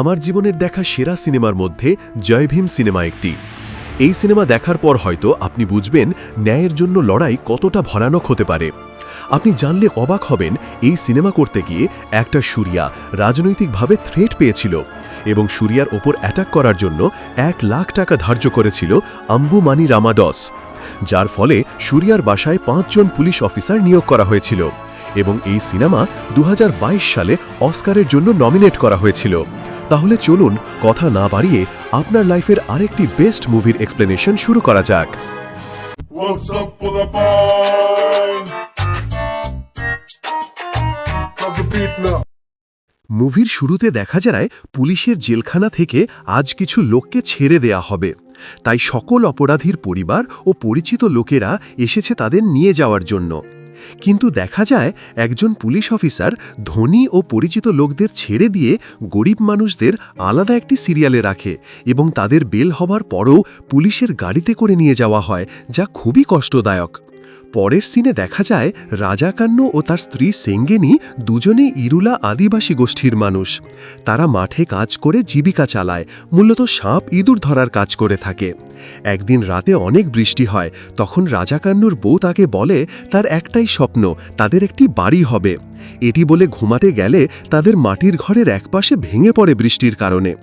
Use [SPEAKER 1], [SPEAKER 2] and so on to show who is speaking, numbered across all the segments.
[SPEAKER 1] আমার জীবনের দেখা সেরা সিনেমার মধ্যে জয় ভীম সিনেমা একটি। এই সিনেমা দেখার পর হয়তো আপনি বুঝবেন ন্যায়ের জন্য লড়াই কতটা ভয়ানক হতে পারে। আপনি জানলে অবাক হবেন এই সিনেমা করতে গিয়ে একটা সুরিয়া রাজনৈতিকভাবে থ্রেট পেয়েছিল এবং সুরিয়ার ওপর অ্যাটাক করার জন্য এক লাখ টাকা ধার্য করেছিল আম্বুমানি রামাডস, যার ফলে সুরিয়ার বাসায় পাঁচজন পুলিশ অফিসার নিয়োগ করা হয়েছিল এবং এই সিনেমা দু হাজার বাইশ সালে অস্কারের জন্য নমিনেট করা হয়েছিল। তাহলে চলুন কথা না বাড়িয়ে আপনার লাইফের আরেকটি বেস্ট মুভির এক্সপ্লেনেশন শুরু করা যাক. মুভির শুরুতে দেখা যায় পুলিশের জেলখানা থেকে আজ কিছু লোককে ছেড়ে দেয়া হবে। তাই সকল অপরাধীর পরিবার ও পরিচিত লোকেরা এসেছে তাদের নিয়ে যাওয়ার জন্য। কিন্তু দেখা যায় একজন পুলিশ অফিসার ধনী ও পরিচিত লোকদের ছেড়ে দিয়ে গরিব মানুষদের আলাদা একটি সিরিয়ালে রাখে এবং তাদের বেল হবার পরও পুলিশের গাড়িতে করে নিয়ে যাওয়া হয়, যা খুবই কষ্টদায়ক। পরের সিনে দেখা যায় রাজা কান্নু ও তার স্ত্রী সেঙ্গেনি দুজনেই ইরুলা আদিবাসী গোষ্ঠীর মানুষ। তারা মাঠে কাজ করে জীবিকা চালায়, মূলত সাপ ইঁদুর ধরার কাজ করে থাকে। একদিন রাতে অনেক বৃষ্টি হয়, তখন রাজা কান্নুর বউ তাকে বলে, তার একটাই স্বপ্ন, তাদের একটি বাড়ি হবে। এটি বলে ঘুমাতে গেলে তাদের মাটির ঘরের একপাশে ভেঙে পড়ে বৃষ্টির কারণে।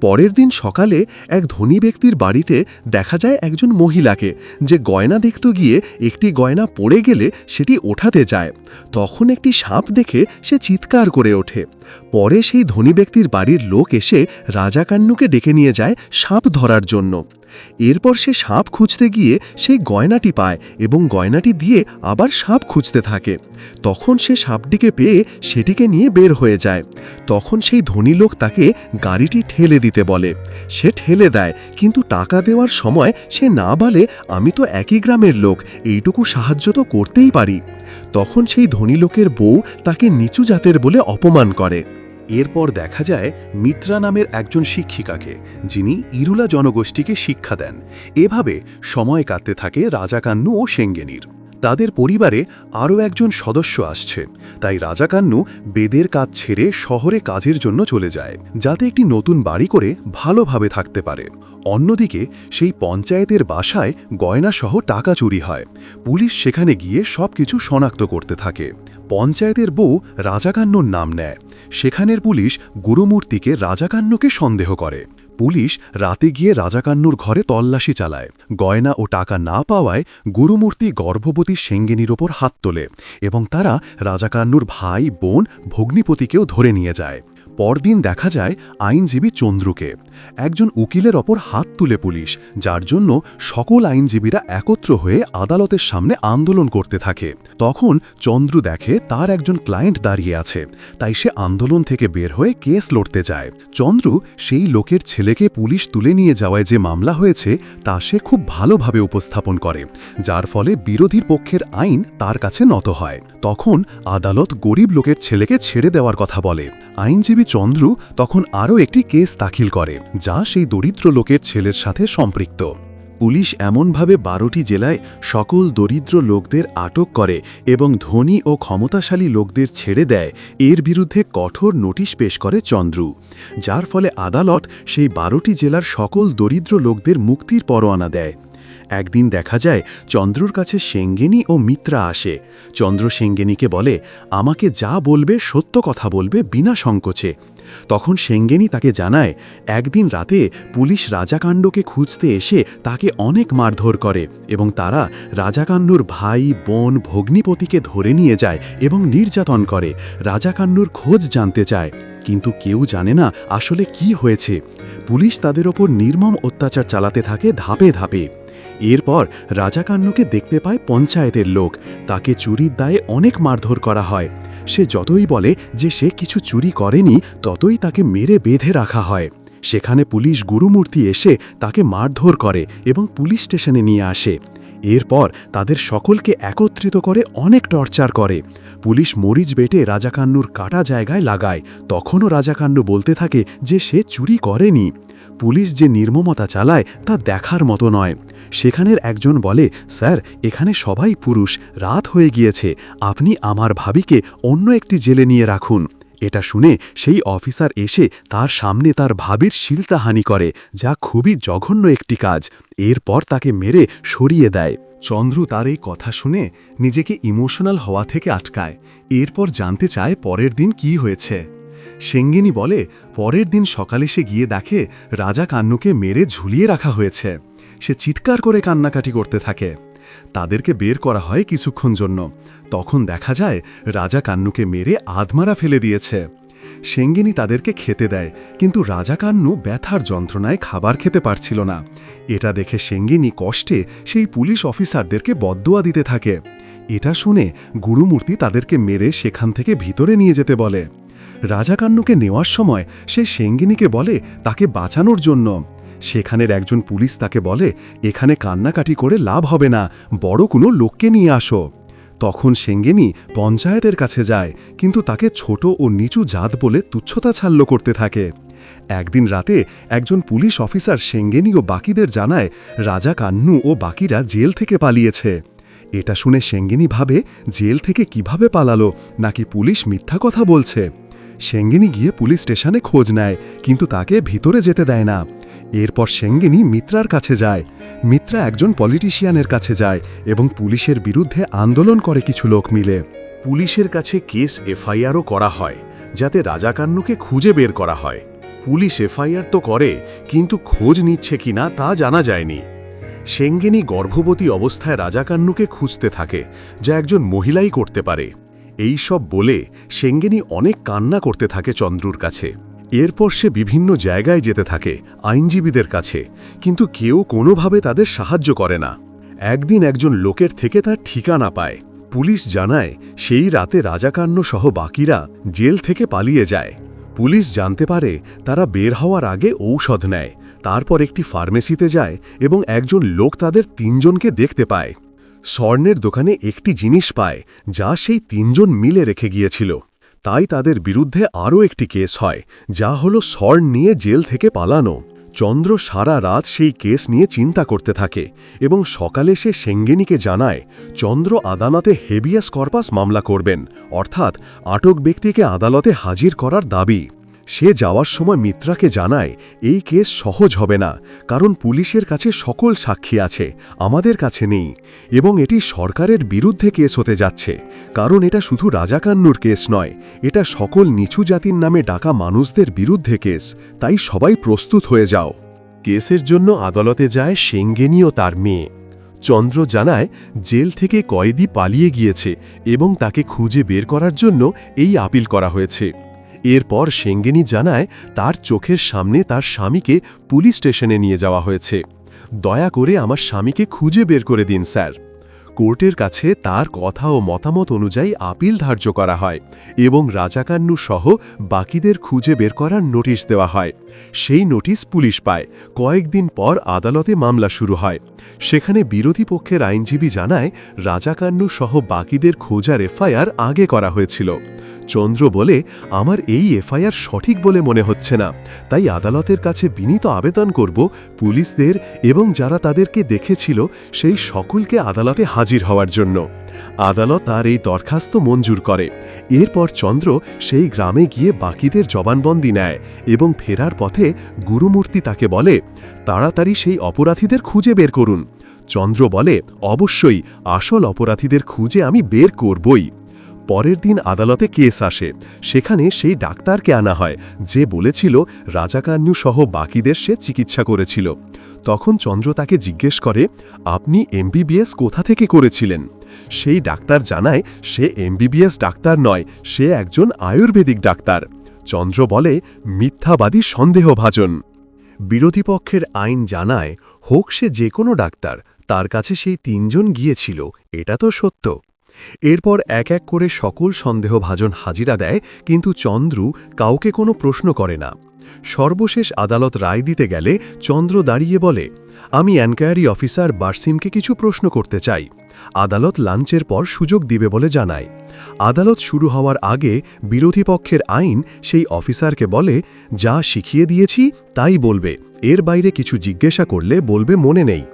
[SPEAKER 1] পরের দিন সকালে এক ধনী ব্যক্তির বাড়িতে দেখা যায় একজন মহিলাকে, যে গয়না দেখতে গিয়ে একটি গয়না পড়ে গেলে সেটি ওঠাতে যায়। তখন একটি সাপ দেখে সে চিৎকার করে ওঠে। পরে সেই ধনী ব্যক্তির বাড়ির লোক এসে রাজাকান্নুকে ডেকে নিয়ে যায় সাপ ধরার জন্য। এরপর সে সাপ খুঁজতে গিয়ে সেই গয়নাটি পায় এবং গয়নাটি দিয়ে আবার সাপ খুঁজতে থাকে। তখন সে সাপটিকে পেয়ে সেটিকে নিয়ে বের হয়ে যায়। তখন সেই ধনী লোক তাকে গাড়িটি ঠেলে দিতে বলে। সে ঠেলে দেয়, কিন্তু টাকা দেওয়ার সময় সে না বলে, আমি তো একই গ্রামের লোক, এইটুকু সাহায্য তো করতেই পারি। তখন সেই ধনী লোকের বউ তাকে নিচু জাতের বলে অপমান করে। এরপর দেখা যায় মিত্রা নামের একজন শিক্ষিকাকে, যিনি ইরুলা জনগোষ্ঠীকে শিক্ষা দেন। এভাবে সময় কাটতে থাকে রাজাকান্নু ও সেঙ্গেনির। তাদের পরিবারে আরও একজন সদস্য আসছে। তাই রাজাকান্নু বেদের কাজ ছেড়ে শহরে কাজের জন্য চলে যায়, যাতে একটি নতুন বাড়ি করে ভালোভাবে থাকতে পারে। অন্যদিকে সেই পঞ্চায়েতের বাসায় গয়নাসহ টাকা চুরি হয়। পুলিশ সেখানে গিয়ে সবকিছু শনাক্ত করতে থাকে। পঞ্চায়েতের বউ রাজাকান্নর নাম নেয়। সেখানের পুলিশ গুরুমূর্তিকে রাজাকান্নকে সন্দেহ করে। পুলিশ রাতে গিয়ে রাজাকান্নুর ঘরে তল্লাশি চালায়। গয়না ও টাকা না পাওয়ায় গুরুমূর্তি গর্ভবতী সেঙ্গিনীর ওপর হাত তোলে এবং তারা রাজাকান্নুর ভাই, বোন, ভগ্নিপতিকেও ধরে নিয়ে যায়। পরদিন দেখা যায় আইনজীবী চন্দ্রুকে। একজন উকিলের ওপর হাত তুলে পুলিশ, যার জন্য সকল আইনজীবীরা একত্র হয়ে আদালতের সামনে আন্দোলন করতে থাকে। তখন চন্দ্রু দেখে তার একজন ক্লায়েন্ট দাঁড়িয়ে আছে, তাই সে আন্দোলন থেকে বের হয়ে কেস লড়তে যায়। চন্দ্রু সেই লোকের ছেলেকে পুলিশ তুলে নিয়ে যাওয়ায় যে মামলা হয়েছে, তা সে খুব ভালোভাবে উপস্থাপন করে, যার ফলে বিরোধীর পক্ষের আইন তার কাছে নত হয়। তখন আদালত গরিব লোকের ছেলেকে ছেড়ে দেওয়ার কথা বলে। আইনজীবী চন্দ্রু তখন আরও একটি কেস দাখিল করে, যা সেই দরিদ্র লোকের ছেলের সাথে সম্পৃক্ত। পুলিশ এমনভাবে বারোটি জেলায় সকল দরিদ্র লোকদের আটক করে এবং ধনী ও ক্ষমতাশালী লোকদের ছেড়ে দেয়। এর বিরুদ্ধে কঠোর নোটিশ পেশ করে চন্দ্রু, যার ফলে আদালত সেই বারোটি জেলার সকল দরিদ্র লোকদের মুক্তির পরোয়ানা দেয়। একদিন দেখা যায় চন্দ্রর কাছে সেঙ্গেনি ও মিত্রা আসে। চন্দ্র সেঙ্গেনিকে বলে, আমাকে যা বলবে সত্য কথা বলবে বিনা সংকোচে। তখন সেঙ্গেনি তাকে জানায়, একদিন রাতে পুলিশ রাজাকাণ্ডকে খুঁজতে এসে তাকে অনেক মারধর করে এবং তারা রাজাকান্নুর ভাই, বোন, ভগ্নিপতিকে ধরে নিয়ে যায় এবং নির্যাতন করে। রাজাকান্নুর খোঁজ জানতে চায়, কিন্তু কেউ জানে না আসলে কি হয়েছে। পুলিশ তাদের ওপর নির্মম অত্যাচার চালাতে থাকে ধাপে ধাপে। এরপর রাজা রাজাকান্নুকে দেখতে পায় পঞ্চায়েতের লোক। তাকে চুরির দায়ে অনেক মারধর করা হয়। সে যতই বলে যে সে কিছু চুরি করেনি, ততই তাকে মেরে বেঁধে রাখা হয়। সেখানে পুলিশ গুরুমূর্তি এসে তাকে মারধর করে এবং পুলিশ স্টেশনে নিয়ে আসে। এরপর তাদের সকলকে একত্রিত করে অনেক টর্চার করে। পুলিশ মরিচ বেটে রাজাকান্নুর কাটা জায়গায় লাগায়। তখনও রাজাকান্নু বলতে থাকে যে সে চুরি করেনি। পুলিশ যে নির্মমতা চালায় তা দেখার মতো নয়। সেখানের একজন বলে, স্যার, এখানে সবাই পুরুষ, রাত হয়ে গিয়েছে। আপনি আমার ভাবিকে অন্য একটি জেলে নিয়ে রাখুন। এটা শুনে সেই অফিসার এসে তার সামনে তার ভাবির শিলতাহানি করে, যা খুবই জঘন্য একটি কাজ। এরপর তাকে মেরে সরিয়ে দেয়। চন্দ্র তার এই কথা শুনে নিজেকে ইমোশনাল হওয়া থেকে আটকায়। এরপর জানতে চায় পরের দিন কি হয়েছে। সেঙ্গিনী বলে, পরের দিন সকালে সে গিয়ে দেখে রাজা কান্নুকে মেরে ঝুলিয়ে রাখা হয়েছে। সে চিৎকার করে কান্নাকাটি করতে থাকে। তাদেরকে বের করা হয় কিছুক্ষণ জন্য। তখন দেখা যায়, রাজা কান্নুকে মেরে আধমারা ফেলে দিয়েছে। সেঙ্গিনী তাদেরকে খেতে দেয়, কিন্তু রাজা কান্নু ব্যথার যন্ত্রণায় খাবার খেতে পারছিল না। এটা দেখে সেঙ্গিনী কষ্টে সেই পুলিশ অফিসারদেরকে বদদোয়া দিতে থাকে। এটা শুনে গুরুমূর্তি তাদেরকে মেরে সেখান থেকে ভিতরে নিয়ে যেতে বলে। রাজাকান্নুকে নেওয়ার সময় সে সেঙ্গিনীকে বলে তাকে বাঁচানোর জন্য। সেখানের একজন পুলিশ তাকে বলে, এখানে কান্নাকাটি করে লাভ হবে না, বড় কোনো লোককে নিয়ে আসো। তখন সেঙ্গেনি পঞ্চায়েতের কাছে যায়, কিন্তু তাকে ছোট ও নিচু জাত বলে তুচ্ছতাছাল্য করতে থাকে। একদিন রাতে একজন পুলিশ অফিসার সেঙ্গেনি ও বাকিদের জানায় রাজা কান্নু ও বাকিরা জেল থেকে পালিয়েছে। এটা শুনে সেঙ্গিনী ভাবে, জেল থেকে কীভাবে পালালো? নাকি পুলিশ মিথ্যা কথা বলছে? সেঙ্গিনী গিয়ে পুলিশ স্টেশনে খোঁজ নেয়, কিন্তু তাকে ভিতরে যেতে দেয় না। এরপর সেঙ্গিনী মিত্রার কাছে যায়। মিত্রা একজন পলিটিশিয়ানের কাছে যায় এবং পুলিশের বিরুদ্ধে আন্দোলন করে কিছু লোক মিলে। পুলিশের কাছে কেস এফআইআরও করা হয়, যাতে রাজাকান্নুকে খুঁজে বের করা হয়। পুলিশ এফআইআর তো করে, কিন্তু খোঁজ নিচ্ছে কিনা তা জানা যায়নি। সেঙ্গেনি গর্ভবতী অবস্থায় রাজাকান্নুকে খুঁজতে থাকে, যা একজন মহিলাই করতে পারে। এই সব বলে সেঙ্গেনি অনেক কান্না করতে থাকে চন্দ্রুর কাছে। এরপর সে বিভিন্ন জায়গায় যেতে থাকে আইনজীবীদের কাছে, কিন্তু কেউ কোনোভাবে তাদের সাহায্য করে না। একদিন একজন লোকের থেকে তার ঠিকানা পায়। পুলিশ জানায় সেই রাতে রাজাকান্ন সহ বাকিরা জেল থেকে পালিয়ে যায়। পুলিশ জানতে পারে তারা বের হওয়ার আগে ঔষধ নেয়, তারপর একটি ফার্মেসিতে যায় এবং একজন লোক তাদের তিনজনকে দেখতে পায়। স্বর্ণের দোকানে একটি জিনিস পায়, যা সেই তিনজন মিলে রেখে গিয়েছিল। তাই তাদের বিরুদ্ধে আরও একটি কেস হয়, যা হল স্বর্ণ নিয়ে জেল থেকে পালানো। চন্দ্র সারা রাত সেই কেস নিয়ে চিন্তা করতে থাকে এবং সকালে সে সেঙ্গেনিকে জানায়, চন্দ্র আদালতে হেবিয়াস কর্পাস মামলা করবেন, অর্থাৎ আটক ব্যক্তিকে আদালতে হাজির করার দাবি। সে যাওয়ার সময় মিত্রাকে জানায়, এই কেস সহজ হবে না, কারণ পুলিশের কাছে সকল সাক্ষী আছে, আমাদের কাছে নেই, এবং এটি সরকারের বিরুদ্ধে কেস হতে যাচ্ছে, কারণ এটা শুধু রাজাকান্নুর কেস নয়, এটা সকল নিচু জাতির নামে ডাকা মানুষদের বিরুদ্ধে কেস, তাই সবাই প্রস্তুত হয়ে যাও। কেসের জন্য আদালতে যায় সেঙ্গেনি ও তার মেয়ে। চন্দ্র জানায়, জেল থেকে কয়েদি পালিয়ে গিয়েছে, এবং তাকে খুঁজে বের করার জন্য এই আপিল করা হয়েছে। এরপর সেঙ্গিনী জানায় তার চোখের সামনে তার স্বামীকে পুলিশ স্টেশনে নিয়ে যাওয়া হয়েছে। দয়া করে আমার স্বামীকে খুঁজে বের করে দিন, স্যার। কোর্টের কাছে তার কথা ও মতামত অনুযায়ী আপিল ধার্য করা হয় এবং রাজাকান্নু সহ বাকিদের খুঁজে বের করার নোটিশ দেওয়া হয়। সেই নোটিশ পুলিশ পায়। কয়েকদিন পর আদালতে মামলা শুরু হয়। সেখানে বিরোধী পক্ষের আইনজীবী জানায়, রাজাকান্নু সহ বাকিদের খোঁজার এফআইআর আগে করা হয়েছিল। চন্দ্র বলে, আমার এই এফআইআর সঠিক বলে মনে হচ্ছে না। তাই আদালতের কাছে বিনীত আবেদন করব পুলিশদের এবং যারা তাদেরকে দেখেছিল, সেই সকলকে আদালতে হওয়ার জন্য। আদালত তার এই দরখাস্ত মঞ্জুর করে। এরপর চন্দ্র সেই গ্রামে গিয়ে বাকিদের জবানবন্দি নেয় এবং ফেরার পথে গুরুমূর্তি তাকে বলে, তাড়াতাড়ি সেই অপরাধীদের খুঁজে বের করুন। চন্দ্র বলে, অবশ্যই, আসল অপরাধীদের খুঁজে আমি বের করবই। পরের দিন আদালতে কেস আসে। সেখানে সেই ডাক্তারকে আনা হয়, যে বলেছিল রাজাকান্নু সহ বাকিদের সে চিকিৎসা করেছিল। তখন চন্দ্র তাকে জিজ্ঞেস করে, আপনি এমবিবিএস কোথা থেকে করেছিলেন? সেই ডাক্তার জানায়, সে এমবিবিএস ডাক্তার নয়, সে একজন আয়ুর্বেদিক ডাক্তার। চন্দ্র বলে, মিথ্যাবাদী সন্দেহভাজন। বিরোধী পক্ষের আইন জানায়, হোক সে যে কোনো ডাক্তার, তার কাছে সেই তিনজন গিয়েছিল, এটা তো সত্য। এরপর এক এক করে সকল সন্দেহভাজন হাজিরা দেয়, কিন্তু চন্দ্রু কাউকে কোনো প্রশ্ন করে না। সর্বশেষ আদালত রায় দিতে গেলে চন্দ্র দাঁড়িয়ে বলে, আমি এনকোয়ারি অফিসার বার্সিমকে কিছু প্রশ্ন করতে চাই। আদালত লাঞ্চের পর সুযোগ দিবে বলে জানায়। আদালত শুরু হওয়ার আগে বিরোধী পক্ষের আইন সেই অফিসারকে বলে, যা শিখিয়ে দিয়েছি, তাই বলবে। এর বাইরে কিছু জিজ্ঞাসা করলে বলবে মনে নেই।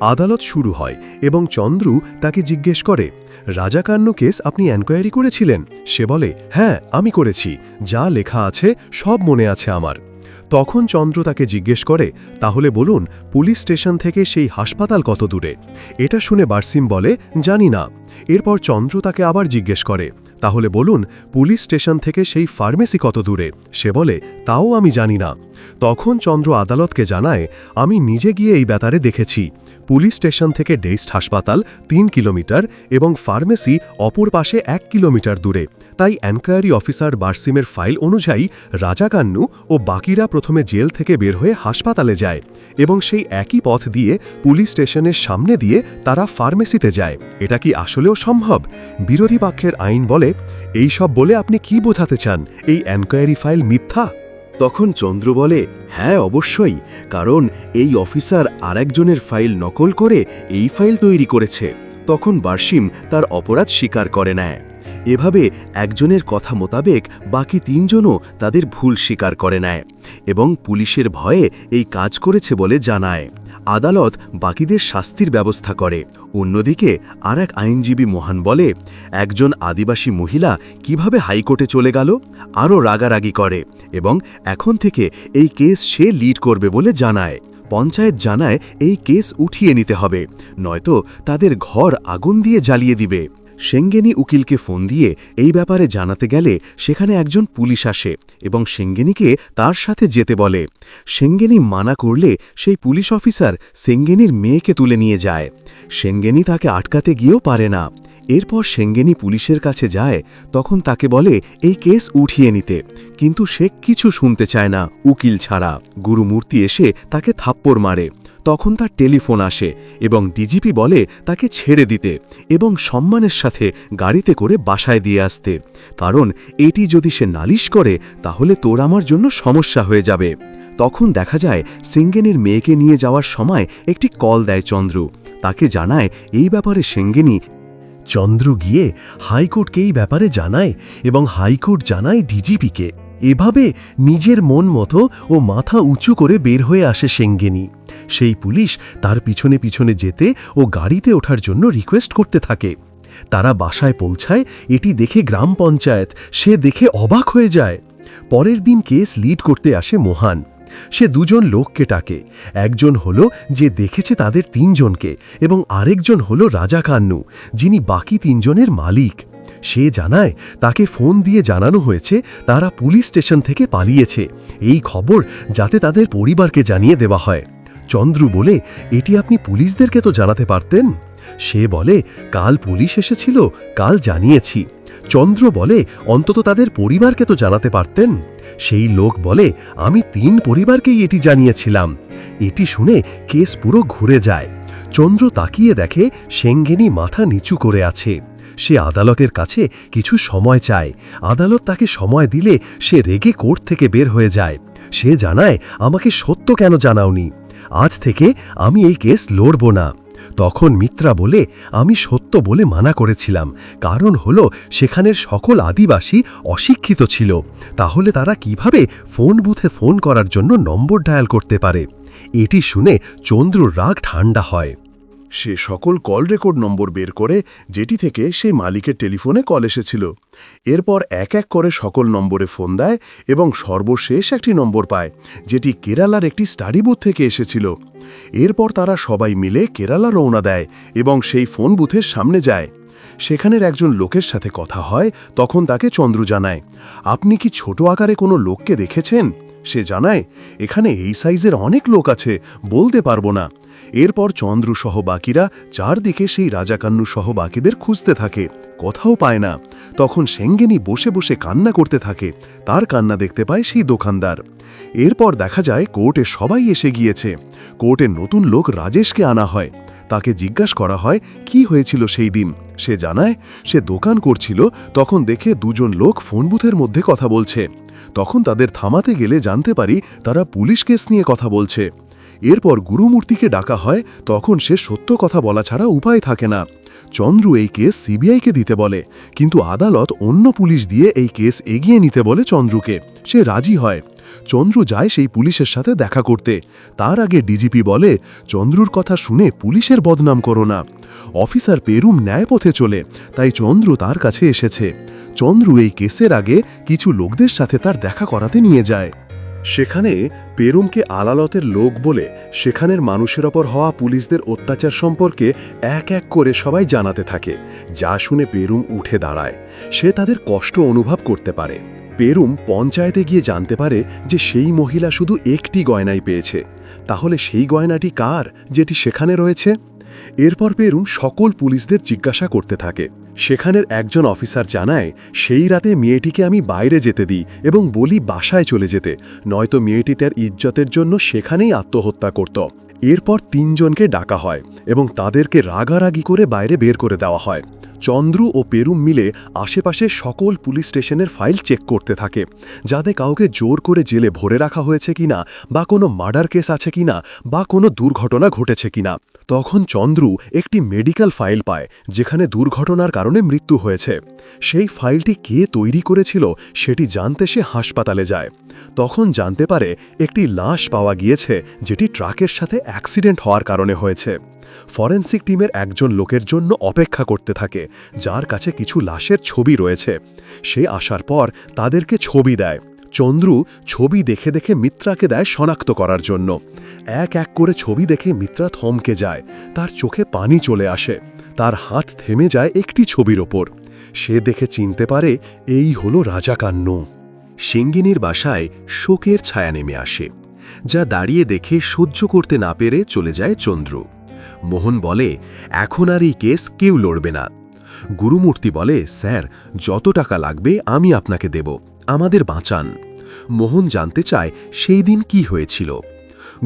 [SPEAKER 1] আদালত শুরু হয় এবং চন্দ্রু তাকে জিজ্ঞেস করে রাজাকান্ন কেস আপনি এনকোয়ারি করেছিলেন? সে বলে হ্যাঁ আমি করেছি। যা লেখা আছে সব মনে আছে আমার। তখন চন্দ্র তাকে জিজ্ঞেস করে, তাহলে বলুন, পুলিশ স্টেশন থেকে সেই হাসপাতাল কত দূরে? এটা শুনে বারসিম বলে, জানি না। এরপর চন্দ্র তাকে আবার জিজ্ঞেস করে, তাহলে বলুন, পুলিশ স্টেশন থেকে সেই ফার্মেসি কত দূরে? সে বলে, তাও আমি জানি না। তখন চন্দ্র আদালতকে জানায়, আমি নিজে গিয়ে এই ব্যাপারে দেখেছি। পুলিশ স্টেশন থেকে ডেস্ট হাসপাতাল তিন কিলোমিটার এবং ফার্মেসি অপর পাশে এক কিলোমিটার দূরে। তাই এনকোয়ারি অফিসার বার্সিমের ফাইল অনুযায়ী রাজাকান্নু ও বাকিরা প্রথমে জেল থেকে বের হয়ে হাসপাতালে যায় এবং সেই একই পথ দিয়ে পুলিশ স্টেশনের সামনে দিয়ে তারা ফার্মেসিতে যায়। এটা কি আসলেও সম্ভব? বিরোধী পক্ষের আইন বলে এই সব বলে আপনি কি বোঝাতে চান? এই এনকোয়ারি ফাইল মিথ্যা?
[SPEAKER 2] তখন চন্দ্র বলে হ্যাঁ অবশ্যই, কারণ এই অফিসার আরেকজনের ফাইল নকল করে এই ফাইল তৈরি করেছে। তখন বার্সিম তার অপরাধ স্বীকার করে নেয়। এভাবে একজনের কথা মোতাবেক বাকি তিনজনও তাদের ভুল স্বীকার করে নেয় এবং পুলিশের ভয়ে এই কাজ করেছে বলে জানায়। আদালত বাকিদের শাস্তির ব্যবস্থা করে। অন্যদিকে আর এক আইনজীবী মোহান বলে, একজন আদিবাসী মহিলা কীভাবে হাইকোর্টে চলে গেল? আরও রাগারাগি করে এবং এখন থেকে এই কেস সে লিড করবে বলে জানায়। পঞ্চায়েত জানায় এই কেস উঠিয়ে নিতে হবে, নয়তো তাদের ঘর আগুন দিয়ে জ্বালিয়ে দিবে। সেঙ্গেনি উকিলকে ফোন দিয়ে এই ব্যাপারে জানাতে গেলে সেখানে একজন পুলিশ আসে এবং সেঙ্গেনিকে তার সাথে যেতে বলে। সেঙ্গেনি মানা করলে সেই পুলিশ অফিসার সেঙ্গেনির মেয়েকে তুলে নিয়ে যায়। সেঙ্গেনি তাকে আটকাতে গিয়েও পারে না। এরপর সেঙ্গেনি পুলিশের কাছে যায়, তখন তাকে বলে, এই কেস উঠিয়ে নিতে। কিন্তু সে কিছু শুনতে চায় না, উকিল ছাড়া। গুরুমূর্তি এসে তাকে থাপ্পড় মারে। তখন তার টেলিফোন আসে এবং ডিজিপি বলে তাকে ছেড়ে দিতে এবং সম্মানের সাথে গাড়িতে করে বাসায় দিয়ে আসতে। কারণ এটি যদি সে নালিশ করে, তাহলে তোর আমার জন্য সমস্যা হয়ে যাবে। তখন দেখা যায় সেঙ্গেনের মেয়েকে নিয়ে যাওয়ার সময় একটি কল দেয় চন্দ্র। তাকে জানায় এই ব্যাপারে সেঙ্গেনি,
[SPEAKER 1] চন্দ্র গিয়ে হাইকোর্টকে এই ব্যাপারে জানায় এবং হাইকোর্ট জানায় ডিজিপিকে। এভাবে নিজের মন মতো ও মাথা উঁচু করে বের হয়ে আসে সেঙ্গেনি। সেই পুলিশ তার পিছনে পিছনে যেতে ও গাড়িতে ওঠার জন্য রিকোয়েস্ট করতে থাকে। তারা বাসায় পৌঁছায়, এটি দেখে গ্রাম পঞ্চায়েত, সে দেখে অবাক হয়ে যায়। পরের দিন কেস লিড করতে আসে মোহান। সে দুজন লোককে ডাকে, একজন হলো যে দেখেছে তাদের তিনজনকে এবং আরেকজন হলো রাজা কান্নু, যিনি বাকি তিনজনের মালিক। সে জানায়, তাকে ফোন দিয়ে জানানো হয়েছে, তারা পুলিশ স্টেশন থেকে পালিয়েছে। এই খবর যাতে তাদের পরিবারকে জানিয়ে দেওয়া হয়। চন্দ্র বলে, এটি আপনি পুলিশদেরকে তো জানাতে পারতেন? সে বলে, কাল পুলিশ এসেছিল, কাল জানিয়েছি। চন্দ্র বলে, অন্তত তাদের পরিবারকে তো জানাতে পারতেন? সেই লোক বলে, আমি তিন পরিবারকেই এটি জানিয়েছিলাম। এটি শুনে কেস পুরো ঘুরে যায়। চন্দ্র তাকিয়ে দেখে, সেঙ্গেনি মাথা নিচু করে আছে। সে আদালতের কাছে কিছু সময় চায়। আদালত তাকে সময় দিলে সে রেগে কোর্ট থেকে বের হয়ে যায়। সে জানায়, আমাকে সত্য কেন জানাওনি? আজ থেকে আমি এই কেস লড়ব না। তখন মিত্রা বলে, আমি সত্য বলে মানা করেছিলাম। কারণ হলো, সেখানের সকল আদিবাসী অশিক্ষিত ছিল। তাহলে তারা কীভাবে ফোন বুথে ফোন করার জন্য নম্বর ডায়াল করতে পারে? এটি শুনে চন্দ্রুর রাগ ঠান্ডা হয়।
[SPEAKER 3] সে সকল কল রেকর্ড নম্বর বের করে যেটি থেকে সেই মালিকের টেলিফোনে কল এসেছিল। এরপর এক এক করে সকল নম্বরে ফোন দেয় এবং সর্বশেষ একটি নম্বর পায়, যেটি কেরালার একটি স্টাডি বুথ থেকে এসেছিল। এরপর তারা সবাই মিলে কেরালা রওনা দেয় এবং সেই ফোন বুথের সামনে যায়। সেখানের একজন লোকের সাথে কথা হয়, তখন তাকে চন্দ্র জানায়, আপনি কি ছোট আকারে কোনো লোককে দেখেছেন? সে জানায়, এখানে এই সাইজের অনেক লোক আছে, বলতে পারব না। এরপর চন্দ্র সহ বাকিরা চারদিকে সেই রাজাকান্নু সহ বাকিদের খুঁজতে থাকে, কথাও পায় না। তখন সেঙ্গেনি বসে বসে কান্না করতে থাকে, তার কান্না দেখতে পায় সেই দোকানদার। এরপর দেখা যায়, কোর্টে সবাই এসে গিয়েছে। কোর্টে নতুন লোক রাজেশকে আনা হয়। তাকে জিজ্ঞাস করা হয়, কি হয়েছিল সেই দিন? সে জানায়, সে দোকান করছিল, তখন দেখে দুজন লোক ফোন বুথের মধ্যে কথা বলছে। তখন তাদের থামাতে গেলে জানতে পারি তারা পুলিশ কেস নিয়ে কথা বলছে। এরপর গুরুমূর্তিকে ডাকা হয়, তখন সে সত্য কথা বলা ছাড়া উপায় থাকে না। চন্দ্র এই কেস সিবিআইকে দিতে বলে, কিন্তু আদালত অন্য পুলিশ দিয়ে এই কেস এগিয়ে নিতে বলে চন্দ্রকে। সে রাজি হয়।
[SPEAKER 1] চন্দ্র যায় সেই পুলিশের সাথে দেখা করতে। তার আগে ডিজিপি বলে, চন্দ্রুর কথা শুনে পুলিশের বদনাম করো না। অফিসার পেরুম ন্যায়পথে চলে, তাই চন্দ্র তার কাছে এসেছে। চন্দ্র এই কেসের আগে কিছু লোকদের সাথে তার দেখা করাতে নিয়ে যায়। সেখানে পেরুমকে আলালতের লোক বলে, সেখানের মানুষের ওপর হওয়া পুলিশদের অত্যাচার সম্পর্কে এক এক করে সবাই জানাতে থাকে। যা শুনে পেরুম উঠে দাঁড়ায়। সে তাদের কষ্ট অনুভব করতে পারে। পেরুম পঞ্চায়েতে গিয়ে জানতে পারে যে সেই মহিলা শুধু একটি গয়নাই পেয়েছে। তাহলে সেই গয়নাটি কার, যেটি সেখানে রয়েছে? এরপর পেরুম সকল পুলিশদের জিজ্ঞাসা করতে থাকে। সেখানের একজন অফিসার জানায়, সেই রাতে মেয়েটিকে আমি বাইরে যেতে দিই এবং বলি বাসায় চলে যেতে, নয়তো মেয়েটি তার ইজ্জতের জন্য সেখানেই আত্মহত্যা করত। এরপর তিনজনকে ডাকা হয় এবং তাদেরকে রাগারাগি করে বাইরে বের করে দেওয়া হয়। চন্দ্রু ও পেরুম মিলে আশেপাশে সকল পুলিশ স্টেশনের ফাইল চেক করতে থাকে। যাতে কাউকে জোর করে জেলে ভরে রাখা হয়েছে কিনা, বা কোনো মার্ডার কেস আছে কিনা, বা কোনো দুর্ঘটনা ঘটেছে কিনা। তখন চন্দ্রু একটি মেডিকেল ফাইল পায়, যেখানে দুর্ঘটনার কারণে মৃত্যু হয়েছে। সেই ফাইলটি কে তৈরি করেছিল সেটি জানতে সে হাসপাতালে যায়। তখন জানতে পারে একটি লাশ পাওয়া গিয়েছে, যেটি ট্রাকের সাথে অ্যাক্সিডেন্ট হওয়ার কারণে হয়েছে। ফরেন্সিক টিমের একজন লোকের জন্য অপেক্ষা করতে থাকে, যার কাছে কিছু লাশের ছবি রয়েছে। সে আসার পর তাদেরকে ছবি দেয়। চন্দ্রু ছবি দেখে দেখে মিত্রাকে দেয় শনাক্ত করার জন্য। এক এক করে ছবি দেখে মিত্রা থমকে যায়। তার চোখে পানি চলে আসে। তার হাত থেমে যায় একটি ছবির ওপর। সে দেখে চিনতে পারে এই হলো রাজাকান্ন
[SPEAKER 4] সিঙ্গিনীর বাসায় শোকের ছায়া নেমে আসে, যা দাঁড়িয়ে দেখে সহ্য করতে না পেরে চলে যায় চন্দ্রু। মোহন বলে, এখন আর এই কেস কেউ লড়বে না। গুরুমূর্তি বলে, স্যার, যত টাকা লাগবে আমি আপনাকে দেব। আমাদের বাঁচান। মোহন জানতে চায় সেই দিন কি হয়েছিল।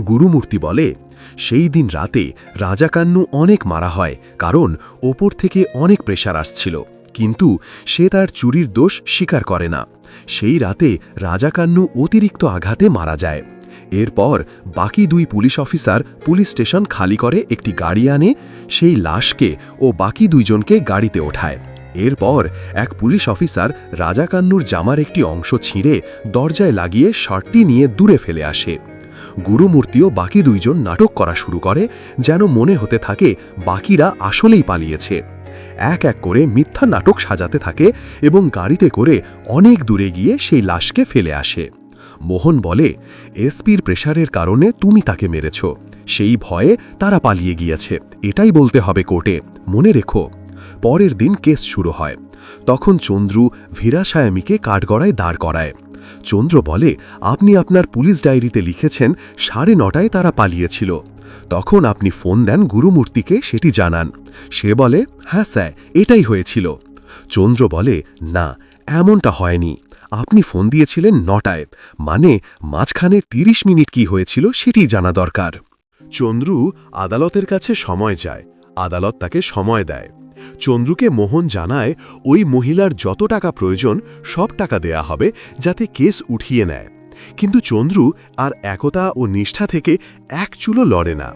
[SPEAKER 4] গুরুমূর্তি বলে, সেই দিন রাতে রাজাকান্নু অনেক মারা হয়, কারণ ওপর থেকে অনেক প্রেশার আসছিল। কিন্তু সে তার চুরির দোষ স্বীকার করে না। সেই রাতে রাজাকান্নু অতিরিক্ত আঘাতে মারা যায়। এরপর বাকি দুই পুলিশ অফিসার পুলিশ স্টেশন খালি করে একটি গাড়ি আনে, সেই লাশকে ও বাকি দুইজনকে গাড়িতে ওঠায়। এরপর এক পুলিশ অফিসার রাজাকান্নুর জামার একটি অংশ ছিঁড়ে দরজায় লাগিয়ে শার্টটি নিয়ে দূরে ফেলে আসে। গুরুমূর্তিও বাকি দুইজন নাটক করা শুরু করে, যেন মনে হতে থাকে বাকিরা আসলেই পালিয়েছে। এক এক করে মিথ্যা নাটক সাজাতে থাকে এবং গাড়িতে করে অনেক দূরে গিয়ে সেই লাশকে ফেলে আসে। মোহন বলে, এসপির প্রেশারের কারণে তুমি তাকে মেরেছ। সেই ভয়ে তারা পালিয়ে গিয়েছে। এটাই বলতে হবে কোর্টে। মনে রেখো। পরের দিন কেস শুরু হয়। তখন চন্দ্রু ভীরাসায়ামীকে কাঠগড়ায় দাঁড় করায়। চন্দ্র বলে, আপনি আপনার পুলিশ ডায়েরিতে লিখেছেন, সাড়ে নটায় তারা পালিয়েছিল। তখন আপনি ফোন দেন গুরুমূর্তিকে, সেটি জানান। সে বলে হ্যাঁ স্যার, এটাই হয়েছিল। চন্দ্র বলে, না, এমনটা হয়নি। আপনি ফোন দিয়েছিলেন নটায়। মানে মাঝখানে ৩০ মিনিট কি হয়েছিল সেটি জানা দরকার।
[SPEAKER 1] চন্দ্রু আদালতের কাছে সময় যায় আদালত তাকে সময় দেয়। চন্দ্রুকে মোহন জানায়, ওই মহিলার যত টাকা প্রয়োজন, সব টাকা দেয়া হবে যাতে কেস উঠিয়ে নেয়। কিন্তু চন্দ্রু আর একতা ও নিষ্ঠা থেকে এক চুলো লড়ে না।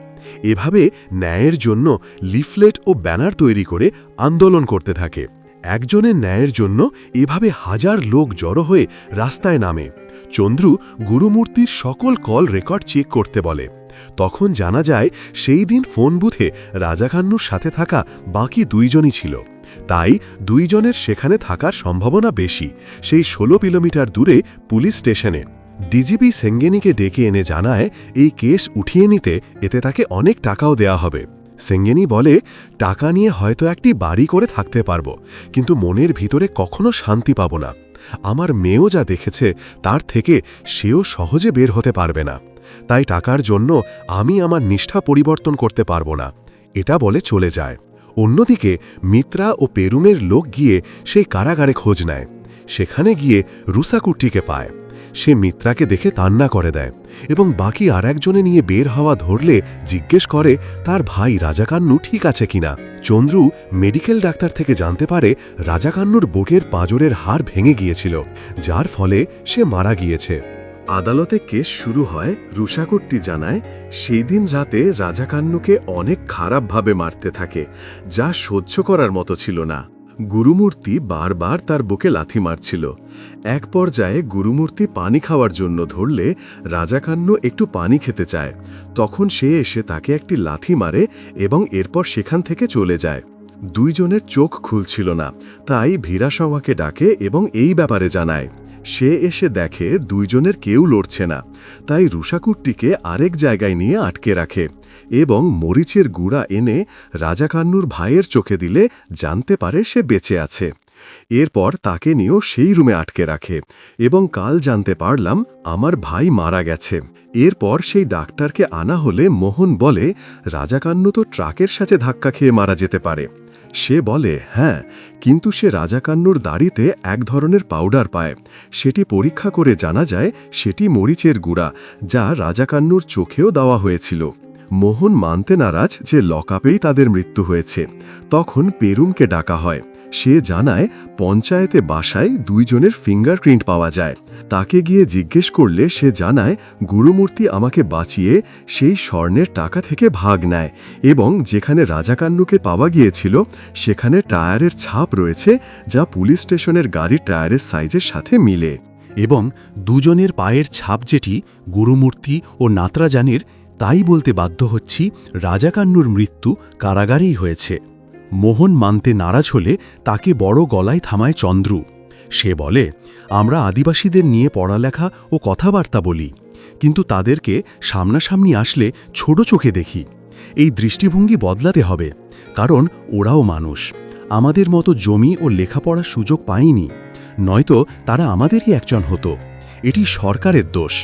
[SPEAKER 1] এভাবে ন্যায়ের জন্য লিফলেট ও ব্যানার তৈরি করে আন্দোলন করতে থাকে। একজনের ন্যায়ের জন্য এভাবে হাজার লোক জড়ো হয়ে রাস্তায় নামে। চন্দ্রু গুরুমূর্তির সকল কল রেকর্ড চেক করতে বলে। তখন জানা যায়, সেই দিন ফোন বুথে রাজাকান্নুর সাথে থাকা বাকি দুইজনই ছিল। তাই দুইজনের সেখানে থাকার সম্ভাবনা বেশি। সেই ষোলো কিলোমিটার দূরে পুলিশ স্টেশনে। ডিজিপি সেঙ্গেনিকে ডেকে এনে জানায়, এই কেস উঠিয়ে নিতে এতে তাকে অনেক টাকাও দেয়া হবে। সেঙ্গেনি বলে, টাকা নিয়ে হয়তো একটি বাড়ি করে থাকতে পারব, কিন্তু মনের ভিতরে কখনো শান্তি পাব না। আমার মেয়েও যা দেখেছে, তার থেকে সেও সহজে বের হতে পারবে না। তাই টাকার জন্য আমি আমার নিষ্ঠা পরিবর্তন করতে পারব না। এটা বলে চলে যায়। অন্যদিকে মিত্রা ও পেরুমের লোক গিয়ে সেই কারাগারে খোঁজ নেয়। সেখানে গিয়ে রুসাকুট্টিকে পায়। সে মিত্রাকে দেখে তান্না করে দেয় এবং বাকি আর একজনে নিয়ে বের হওয়া ধরলে জিজ্ঞেস করে, তার ভাই রাজাকান্নু ঠিক আছে কিনা? চন্দ্রু মেডিকেল ডাক্তার থেকে জানতে পারে, রাজাকান্নুর বুকের পাঁজরের হাড় ভেঙে গিয়েছিল, যার ফলে সে মারা গিয়েছে। আদালতে কেস শুরু হয় রুষাকুট্টি জানায়, সেই দিন রাতে রাজাকান্নুকে অনেক খারাপভাবে মারতে থাকে, যা সহ্য করার মতো ছিল না। গুরুমূর্তি বারবার তার বুকে লাথি মারছিল। এক পর্যায়ে গুরুমূর্তি পানি খাওয়ার জন্য ধরলে রাজাকান্ন একটু পানি খেতে চায়। তখন সে এসে তাকে একটি লাথি মারে এবং এরপর সেখান থেকে চলে যায়। দুইজনের চোখ খুলছিল না, তাই ভীরাসমাকে ডাকে এবং এই ব্যাপারে জানায়, সে এসে দেখে দুইজনের কেউ লড়ছে না, তাই রুষাকুট্টিকে আরেক জায়গায় নিয়ে আটকে রাখে। এবং মরিচের গুঁড়া এনে রাজাকান্নুর ভাইয়ের চোখে দিলে জানতে পারে সে বেঁচে আছে। এরপর তাকে নিয়েও সেই রুমে আটকে রাখে এবং কাল জানতে পারলাম আমার ভাই মারা গেছে। এরপর সেই ডাক্তারকে আনা হলে মোহন বলে রাজাকান্ন তো ট্রাকের সাথে ধাক্কা খেয়ে মারা যেতে পারে। সে বলে হ্যাঁ কিন্তু সে রাজাকান্নুর দাড়িতে এক ধরনের পাউডার পায়। সেটি পরীক্ষা করে জানা যায় সেটি মরিচের গুঁড়া, যা রাজাকান্নুর চোখেও দেওয়া হয়েছিল। মোহন মানতে নারাজ যে লকআপেই তাদের মৃত্যু হয়েছে। তখন পেরুমকে ডাকা হয়। সে জানায়, পঞ্চায়েতে বাসায় দুইজনের ফিঙ্গারপ্রিন্ট পাওয়া যায়। তাকে গিয়ে জিজ্ঞেস করলে সে জানায়, গুরুমূর্তি আমাকে বাঁচিয়ে সেই স্বর্ণের টাকা থেকে ভাগ নেয় এবং যেখানে রাজাকান্নুকে পাওয়া গিয়েছিল, সেখানে টায়ারের ছাপ রয়েছে যা পুলিশ স্টেশনের গাড়ির টায়ারের সাইজের সাথে মিলে।
[SPEAKER 5] এবং দুজনের পায়ের ছাপ যেটি গুরুমূর্তি ও নাতরাজানের তাই বলতে বাধ্য হচ্ছি রাজাকান্নুর মৃত্যু কারাগারেই হয়েছে। মোহন মানতে নারাজ হলে তাকে বড় গলায় থামায় চন্দ্রু। সে বলে, আমরা আদিবাসীদের নিয়ে পড়ালেখা ও কথাবার্তা বলি, কিন্তু তাদেরকে সামনাসামনি আসলে ছোট চোখে দেখি। এই দৃষ্টিভঙ্গি বদলাতে হবে, কারণ ওরাও মানুষ। আমাদের মতো জমি ও লেখাপড়ার সুযোগ পায়নি নয়তো তারা আমাদেরই একজন হতো। এটি সরকারের দোষ।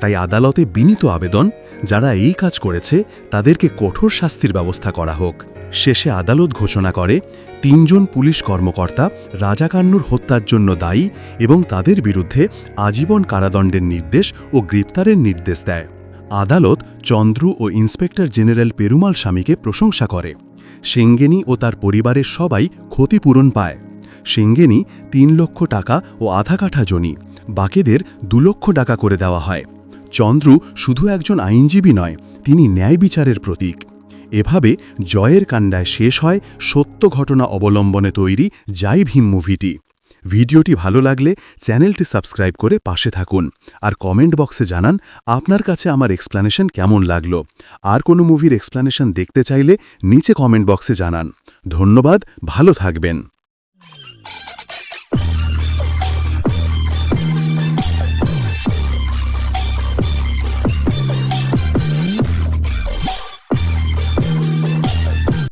[SPEAKER 5] তাই আদালতে বিনীত আবেদন যারা এই কাজ করেছে, তাদেরকে কঠোর শাস্তির ব্যবস্থা করা হোক। শেষে আদালত ঘোষণা করে, তিনজন পুলিশ কর্মকর্তা রাজাকান্নুর হত্যার জন্য দায়ী এবং তাদের বিরুদ্ধে আজীবন কারাদণ্ডের নির্দেশ ও গ্রেপ্তারের নির্দেশ দেয়। আদালত চন্দ্র ও ইন্সপেক্টর জেনারেল পেরুমাল স্বামীকে প্রশংসা করে। সেঙ্গেনি ও তার পরিবারের সবাই ক্ষতিপূরণ পায়। সেঙ্গেনি তিন লক্ষ টাকা ও আধা কাঠা জনি বাকিদের দু লক্ষ টাকা করে দেওয়া হয়। চন্দ্রু শুধু একজন আইনজীবী নয়, তিনি ন্যায় বিচারের প্রতীক। এভাবে জয়ের কাণ্ডায় শেষ হয় সত্য ঘটনা অবলম্বনে তৈরি যাই ভীম মুভিটি। ভিডিওটি ভালো লাগলে চ্যানেলটি সাবস্ক্রাইব করে পাশে থাকুন আর কমেন্ট বক্সে জানান আপনার কাছে আমার এক্সপ্লানেশন কেমন লাগল। আর কোনো মুভির এক্সপ্লানেশন দেখতে চাইলে নিচে কমেন্ট বক্সে জানান। ধন্যবাদ, ভালো থাকবেন।